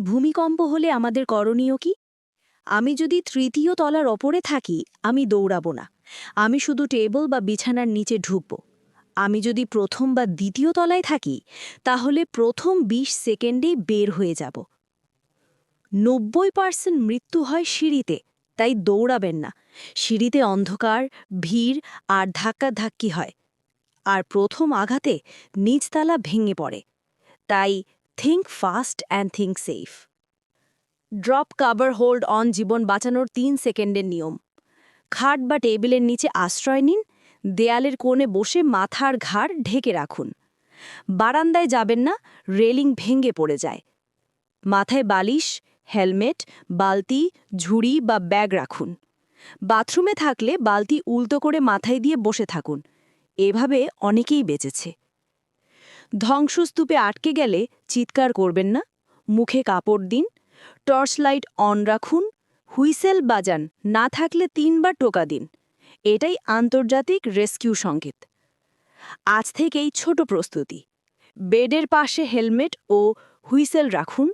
ভূমিকম্প হলে আমাদের করণীয় কি? আমি যদি তৃতীয় তলার ওপরে থাকি, আমি দৌড়াবো না। আমি শুধু টেবল বা বিছানার নিচে ঢুকব। আমি যদি প্রথম বা দ্বিতীয় তলায় থাকি, তাহলে প্রথম ২০ সেকেন্ডেই বের হয়ে যাব। নব্বই পার্সেন্ট মৃত্যু হয় সিঁড়িতে, তাই দৌড়াবেন না। সিঁড়িতে অন্ধকার, ভিড় আর ধাক্কাধাক্কি হয়। আর প্রথম আঘাতে নিচতলা ভেঙে পড়ে। তাই think fast and think safe drop cover hold on জীবন বাঁচানোর তিন সেকেন্ডের নিয়ম। খাট বা টেবিলের নিচে আশ্রয় নিন, দেয়ালের কোণে বসে মাথার ঘাড় ঢেকে রাখুন। বারান্দায় যাবেন না, রেলিং ভেঙে পড়ে যায়। মাথায় বালিশ, হেলমেট, বালতি, ঝুড়ি বা ব্যাগ রাখুন। বাথরুমে থাকলে বালতি উল্টো করে মাথায় দিয়ে বসে থাকুন। এভাবে অনেকেই বেঁচেছে। ধ্বংসস্তূপে আটকে গেলে চিৎকার করবেন না। মুখে কাপড় দিন টর্চ লাইট অন রাখুন, হুইসেল বাজান, না থাকলে তিনবার টোকা দিন। এটাই আন্তর্জাতিক রেস্কিউ সংকেত। আজ থেকেই ছোট প্রস্তুতি। বেডের পাশে হেলমেট ও হুইসেল রাখুন,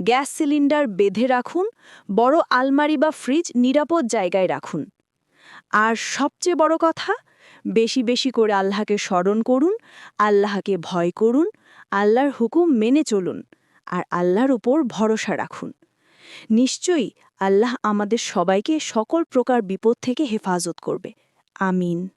গ্যাস সিলিন্ডার বেঁধে রাখুন, বড় আলমারি বা ফ্রিজ নিরাপদ জায়গায় রাখুন। আর সবচেয়ে বড় কথা বেশি বেশি করে আল্লাহকে স্মরণ করুন, আল্লাহকে ভয় করুন, আল্লাহর হুকুম মেনে চলুন, আর আল্লাহর উপর ভরসা রাখুন। নিশ্চয়ই আল্লাহ আমাদের সবাইকে সকল প্রকার বিপদ থেকে হেফাজত করবে। আমিন।